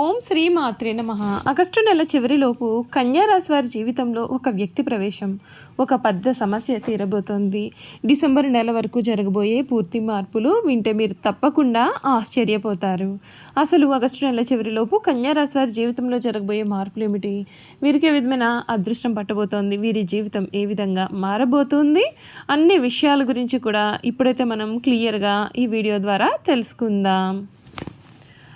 ఓం శ్రీ మాత్రే నమ. ఆగస్టు నెల చివరిలోపు కన్యారాశి వారి జీవితంలో ఒక వ్యక్తి ప్రవేశం ఒక పెద్ద సమస్య తీరబోతోంది. డిసెంబర్ నెల వరకు జరగబోయే పూర్తి మార్పులు వింటే మీరు తప్పకుండా ఆశ్చర్యపోతారు. అసలు ఆగస్టు నెల చివరిలోపు కన్యారాశి వారి జీవితంలో జరగబోయే మార్పులు ఏమిటి? వీరికి ఏ విధమైన అదృష్టం పట్టబోతోంది? వీరి జీవితం ఏ విధంగా మారబోతుంది? అన్ని విషయాల గురించి కూడా ఇప్పుడైతే మనం క్లియర్గా ఈ వీడియో ద్వారా తెలుసుకుందాం.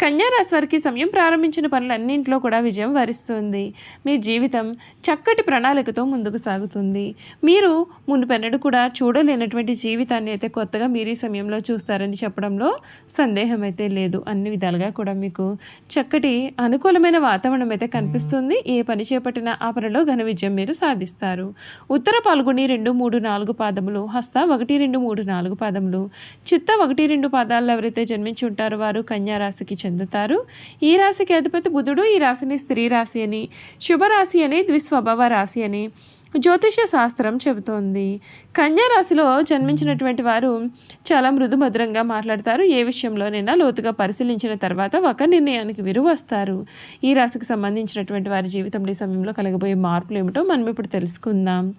కన్యారాశి వారికి సమయం ప్రారంభించిన పనులన్నింటిలో కూడా విజయం వరిస్తుంది. మీ జీవితం చక్కటి ప్రణాళికతో ముందుకు సాగుతుంది. మీరు మునుపెన్నడు కూడా చూడలేనటువంటి జీవితాన్ని అయితే కొత్తగా మీరు ఈ సమయంలో చూస్తారని చెప్పడంలో సందేహం అయితే లేదు. అన్ని విధాలుగా కూడా మీకు చక్కటి అనుకూలమైన వాతావరణం అయితే కనిపిస్తుంది. ఏ పని చేపట్టినా ఆ పనిలో ఘన విజయం మీరు సాధిస్తారు. ఉత్తర పాల్గొని రెండు మూడు నాలుగు పాదములు హస్త ఒకటి రెండు మూడు నాలుగు పాదములు చిత్త ఒకటి రెండు పాదాల్లో ఎవరైతే జన్మించి ఉంటారో వారు కన్యారాశికి రాశికి చెందుతారు. ఈ రాశికి అధిపతి బుధుడు ఈ రాశిని స్త్రీ రాశి అని శుభరాశి అని ద్విస్వభావ రాశి అని. జ్యోతిష శాస్త్రం చెబుతోంది. కన్యారాశిలో జన్మించినటువంటి వారు చాలా మృదుమధురంగా మాట్లాడతారు. ఏ విషయంలోనైనా లోతుగా పరిశీలించిన తర్వాత ఒక నిర్ణయానికి వీరు వస్తారు. ఈ రాశికి సంబంధించినటువంటి వారి జీవితంలో ఈ సమయంలో కలగబోయే మార్పులు ఏమిటో మనం ఇప్పుడు తెలుసుకుందాం.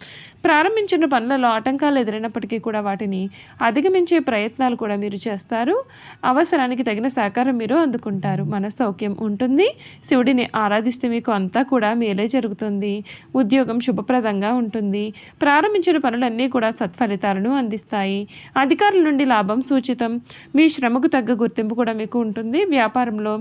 ప్రారంభించిన పనులలో ఆటంకాలు ఎదురైనప్పటికీ కూడా వాటిని అధిగమించే ప్రయత్నాలు కూడా మీరు చేస్తారు. అవసరానికి తగిన సహకారం మీరు అందుకుంటారు. మన ఉంటుంది. శివుడిని ఆరాధిస్తే మీకు అంతా కూడా మేలే జరుగుతుంది. ఉద్యోగం శుభప్రదంగా ఉంటుంది. ప్రారంభించిన పనులన్నీ కూడా సత్ఫలితాలను అందిస్తాయి. అధికారుల నుండి లాభం సూచితం. మీ శ్రమకు తగ్గ గుర్తింపు కూడా మీకు ఉంటుంది. వ్యాపారంలో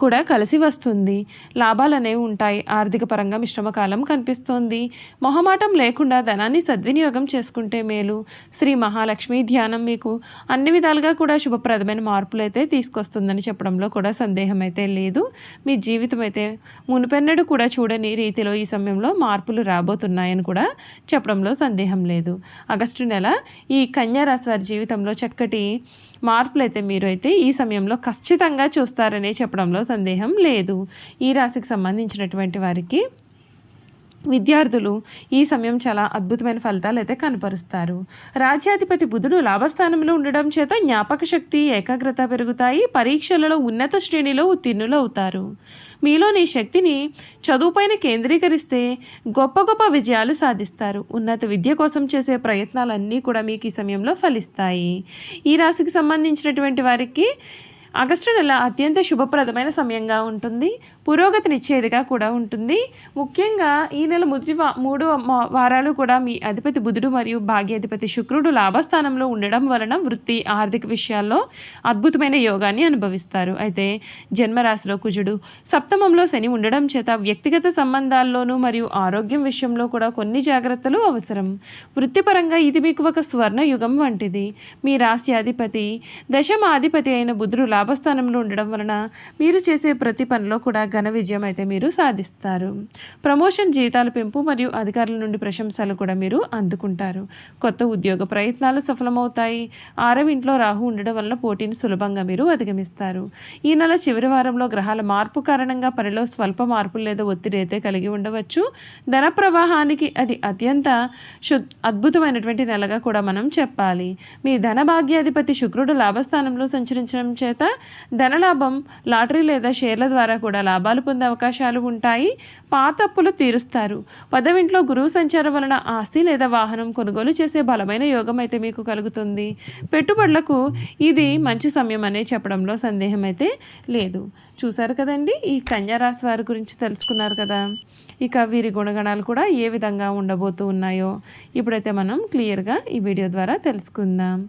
కూడా కలిసి వస్తుంది. లాభాలు అనేవి ఉంటాయి. ఆర్థిక పరంగా మిశ్రమ కాలం కనిపిస్తోంది. మొహమాటం లేకుండా ధనాన్ని సద్వినియోగం చేసుకుంటే మేలు. శ్రీ మహాలక్ష్మి ధ్యానం మీకు అన్ని విధాలుగా కూడా శుభప్రదమైన మార్పులు అయితే తీసుకొస్తుందని చెప్పడంలో కూడా సందేహం అయితే లేదు. మీ జీవితం అయితే మునుపెన్నడు కూడా చూడని రీతిలో ఈ సమయంలో మార్పులు రాబోతున్నాయని కూడా చెప్పడంలో సందేహం లేదు. ఆగస్టు నెల ఈ కన్యారాశి వారి జీవితంలో చక్కటి మార్పులు అయితే మీరు అయితే ఈ సమయంలో ఖచ్చితంగా చూస్తారని చెప్పడంలో సందేహం లేదు. ఈ రాశికి సంబంధించినటువంటి వారికి విద్యార్థులు ఈ సమయం చాలా అద్భుతమైన ఫలితాలు అయితే కనపరుస్తారు. రాజ్యాధిపతి బుధుడు లాభస్థానంలో ఉండడం చేత జ్ఞాపక శక్తి ఏకాగ్రత పెరుగుతాయి పరీక్షలలో ఉన్నత శ్రేణిలో ఉత్తీర్ణులు అవుతారు. మీలోని శక్తిని చదువుపైన కేంద్రీకరిస్తే గొప్ప గొప్ప విజయాలు సాధిస్తారు. ఉన్నత విద్య కోసం చేసే ప్రయత్నాలన్నీ కూడా మీకు ఈ సమయంలో ఫలిస్తాయి. ఈ రాశికి సంబంధించినటువంటి వారికి ఆగస్టు నెల అత్యంత శుభప్రదమైన సమయంగా ఉంటుంది. పురోగతినిచ్చేదిగా కూడా ఉంటుంది. ముఖ్యంగా ఈ నెల మొదటి మూడు వారాలు కూడా మీ అధిపతి బుధుడు మరియు భాగ్యాధిపతి శుక్రుడు లాభస్థానంలో ఉండడం వలన వృత్తి ఆర్థిక విషయాల్లో అద్భుతమైన యోగాన్ని అనుభవిస్తారు. అయితే జన్మరాశిలో కుజుడు సప్తమంలో శని ఉండడం చేత వ్యక్తిగత సంబంధాల్లోనూ మరియు ఆరోగ్యం విషయంలో కూడా కొన్ని జాగ్రత్తలు అవసరం. వృత్తిపరంగా ఇది మీకు ఒక స్వర్ణ యుగం వంటిది. మీ రాశి అధిపతి దశమాధిపతి అయిన బుధుడు లాభస్థానంలో ఉండడం వలన మీరు చేసే ప్రతి పనిలో కూడా ఘన విజయం అయితే మీరు సాధిస్తారు. ప్రమోషన్ జీతాల పెంపు మరియు అధికారుల నుండి ప్రశంసలు కూడా మీరు అందుకుంటారు. కొత్త ఉద్యోగ ప్రయత్నాలు సఫలమవుతాయి. ఆరవ ఇంట్లో రాహు ఉండడం వలన పోటీని సులభంగా మీరు అధిగమిస్తారు. ఈ నెల చివరి వారంలో గ్రహాల మార్పు కారణంగా పనిలో స్వల్ప మార్పులు లేదా ఒత్తిడి అయితే కలిగి ఉండవచ్చు. ధన ప్రవాహానికి అది అత్యంత శు అద్భుతమైనటువంటి నెలగా కూడా మనం చెప్పాలి. మీ ధన భాగ్యాధిపతి శుక్రుడు లాభస్థానంలో సంచరించడం చేత ధనలాభం లాటరీ లేదా షేర్ల ద్వారా కూడా లాభం లాభాలు పొందే అవకాశాలు ఉంటాయి. పాత అప్పులు తీరుస్తారు. పదవింట్లో గురువు సంచారం వలన ఆస్తి లేదా వాహనం కొనుగోలు చేసే బలమైన యోగం అయితే మీకు కలుగుతుంది. పెట్టుబడులకు ఇది మంచి సమయం అనే చెప్పడంలో సందేహం అయితే లేదు. చూసారు కదండి? ఈ కన్యారాశి వారి గురించి తెలుసుకున్నారు కదా. ఇక వీరి గుణగణాలు కూడా ఏ విధంగా ఉండబోతూ ఉన్నాయో ఇప్పుడైతే మనం క్లియర్గా ఈ వీడియో ద్వారా తెలుసుకుందాం.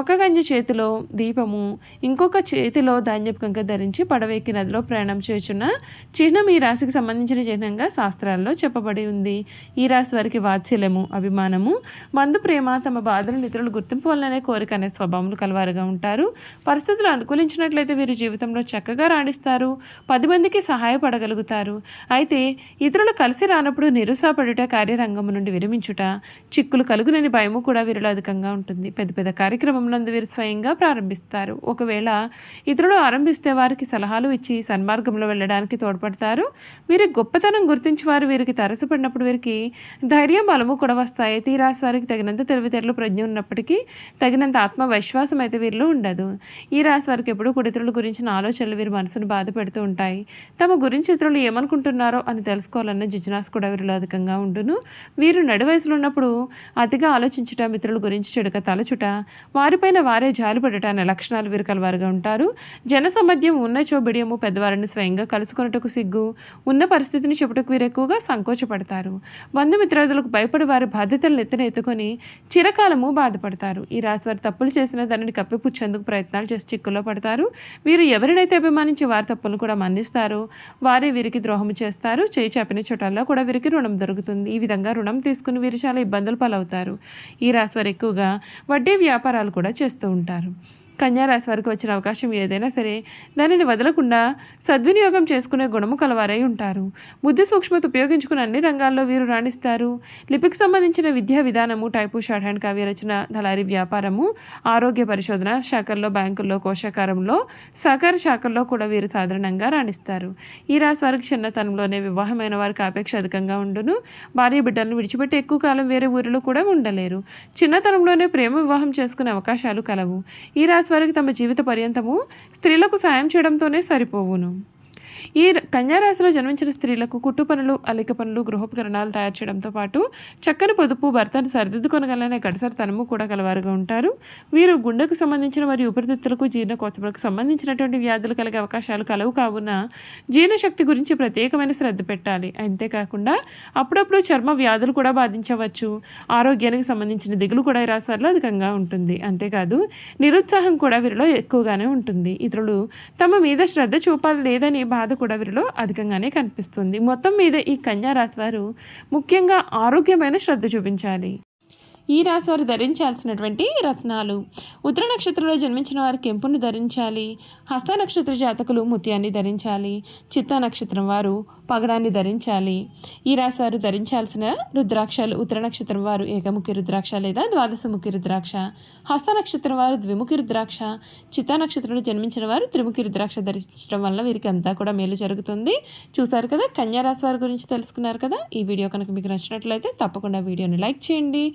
ఒక గంజ చేతిలో దీపము ఇంకొక చేతిలో ధాన్యపు కంక ధరించి పడవేకి నదిలో ప్రయాణం చేస్తున్న చిహ్నం ఈ రాశికి సంబంధించిన చిహ్నంగా శాస్త్రాల్లో చెప్పబడి ఉంది. ఈ రాశి వారికి వాత్సల్యము అభిమానము బంధు ప్రేమ తమ బాధలను ఇతరులు గుర్తింపు వల్లనే కోరిక అనే స్వభావములు కలవారుగా ఉంటారు. పరిస్థితులు అనుకూలించినట్లయితే వీరు జీవితంలో చక్కగా రాణిస్తారు. పది మందికి సహాయపడగలుగుతారు. అయితే ఇతరులు కలిసి రానప్పుడు నిరుసాపడుట కార్యరంగం నుండి విరమించుట చిక్కులు కలుగునని భయము కూడా వీరిలో అధికంగా ఉంటుంది. పెద్ద పెద్ద కార్యక్రమంలో వీరు స్వయంగా ప్రారంభిస్తారు. ఒకవేళ ఇతరులు ఆరంభిస్తే వారికి సలహాలు ఇచ్చి సన్మార్గంలో వెళ్ళడానికి తోడ్పడతారు. వీరి గొప్పతనం గుర్తించి వారు వీరికి తరసపడినప్పుడు వీరికి ధైర్యం బలము కూడా వస్తాయి. ఈ వారికి తగినంత తెలివితేటలు ప్రజ్ఞ ఉన్నప్పటికీ తగినంత ఆత్మవిశ్వాసం అయితే వీరిలో ఉండదు. ఈ రాశి వారికి ఎప్పుడూ కుడితరుల గురించిన ఆలోచనలు వీరి మనసును బాధ పెడుతూ ఉంటాయి. తమ గురించి ఇతరులు ఏమనుకుంటున్నారో అని తెలుసుకోవాలన్న జిజ్ఞాస కూడా వీరిలో అధికంగా ఉండును. వీరు నడి వయసులో ఉన్నప్పుడు అతిగా ఆలోచించుట మిత్రుల గురించి చెడుక తలచుట వారిపైన వారే జాలిపడట అనే లక్షణాలు వీరు కలవారుగా ఉంటారు. జన సమధ్యం ఉన్న చోబిడియము పెద్దవారిని స్వయంగా కలుసుకున్నట్టుకు సిగ్గు. ఉన్న పరిస్థితిని చెప్పుటకు వీరు ఎక్కువగా సంకోచపడతారు. బంధుమిత్రాదులకు భయపడి వారి బాధ్యతలను ఎత్తున ఎత్తుకొని చిరకాలము బాధపడతారు. ఈ రాశి వారు తప్పులు చేసిన దానిని కప్పిపుచ్చేందుకు ప్రయత్నాలు చేసి చిక్కులో పడతారు. వీరు ఎవరినైతే అభిమానించి వారి తప్పులను కూడా మన్నిస్తారు వారే వీరికి ద్రోహం చేస్తారు. చేయి చాపిన చోటల్లో కూడా వీరికి రుణం దొరుకుతుంది. ఈ విధంగా రుణం తీసుకుని వీరు చాలా ఇబ్బందులు పాలవుతారు. ఈ రాశి వారు ఎక్కువగా వడ్డీ వ్యాపారాలు కూడా చేస్తూ ఉంటారు. కన్యా రాశి వారికి వచ్చిన అవకాశం ఏదైనా సరే దానిని వదలకుండా సద్వినియోగం చేసుకునే గుణము కలవారై ఉంటారు. బుద్ధి సూక్ష్మత ఉపయోగించుకుని అన్ని రంగాల్లో వీరు రాణిస్తారు. లిపికి సంబంధించిన విద్యా విధానము టైపు షార్ట్ హ్యాండ్ కావ్య రచన దళారి వ్యాపారము ఆరోగ్య పరిశోధన శాఖల్లో బ్యాంకుల్లో కోశాకారంలో సహకార శాఖల్లో కూడా వీరు సాధారణంగా రాణిస్తారు. ఈ రాశి వారికి చిన్నతనంలోనే వివాహమైన వారికి ఆపేక్ష అధికంగా ఉండును. భార్య బిడ్డలను విడిచిపెట్టి ఎక్కువ కాలం వేరే ఊరిలో కూడా ఉండలేరు. చిన్నతనంలోనే ప్రేమ వివాహం చేసుకునే అవకాశాలు కలవు. ఈ రాశి వారికి తమ జీవిత పర్యంతము స్త్రీలకు సాయం చేయడంతోనే సరిపోవును. ఈ కన్యారాశిలో జన్మించిన స్త్రీలకు కుట్టు పనులు అలిక పనులు గృహోపకరణాలు తయారు చేయడంతో పాటు చక్కని పొదుపు భర్తను సరిదిద్దుకొనగలనే గడసరితనము కూడా కలవారుగా ఉంటారు. వీరు గుండెకు సంబంధించిన మరియు ఉపరితిత్తులకు జీర్ణకోశములకు సంబంధించినటువంటి వ్యాధులు కలిగే అవకాశాలు కలవు కావున జీర్ణశక్తి గురించి ప్రత్యేకమైన శ్రద్ధ పెట్టాలి. అంతేకాకుండా అప్పుడప్పుడు చర్మ వ్యాధులు కూడా బాధించవచ్చు. ఆరోగ్యానికి సంబంధించిన దిగులు కూడా ఈ రాశి అధికంగా ఉంటుంది. అంతేకాదు నిరుత్సాహం కూడా వీరిలో ఎక్కువగానే ఉంటుంది. ఇతరులు తమ మీద శ్రద్ధ చూపాలి లేదని బాధ కూడా వీరిలో అధికంగానే కనిపిస్తుంది. మొత్తం మీద ఈ కన్యా రాశి వారు ముఖ్యంగా ఆరోగ్యమైన శ్రద్ధ చూపించాలి. ఈ రాశి వారు ధరించాల్సినటువంటి రత్నాలు. ఉత్తర నక్షత్రంలో జన్మించిన వారు కెంపును ధరించాలి. హస్త నక్షత్ర జాతకులు ముత్యాన్ని ధరించాలి. చిత్త నక్షత్రం వారు పగడాన్ని ధరించాలి. ఈ రాశి వారు ధరించాల్సిన రుద్రాక్షలు ఉత్తర నక్షత్రం వారు ఏకముఖి రుద్రాక్ష లేదా ద్వాదశముఖి రుద్రాక్ష. హస్త నక్షత్రం వారు ద్విముఖి రుద్రాక్ష. చిత్త నక్షత్రంలో జన్మించిన వారు త్రిముఖి రుద్రాక్ష ధరించడం వల్ల వీరికి అంతా కూడా మేలు జరుగుతుంది. చూసారు కదా కన్యా రాశి వారి గురించి తెలుసుకున్నారు కదా? ఈ వీడియో కనుక మీకు నచ్చినట్లయితే తప్పకుండా వీడియోని లైక్ చేయండి.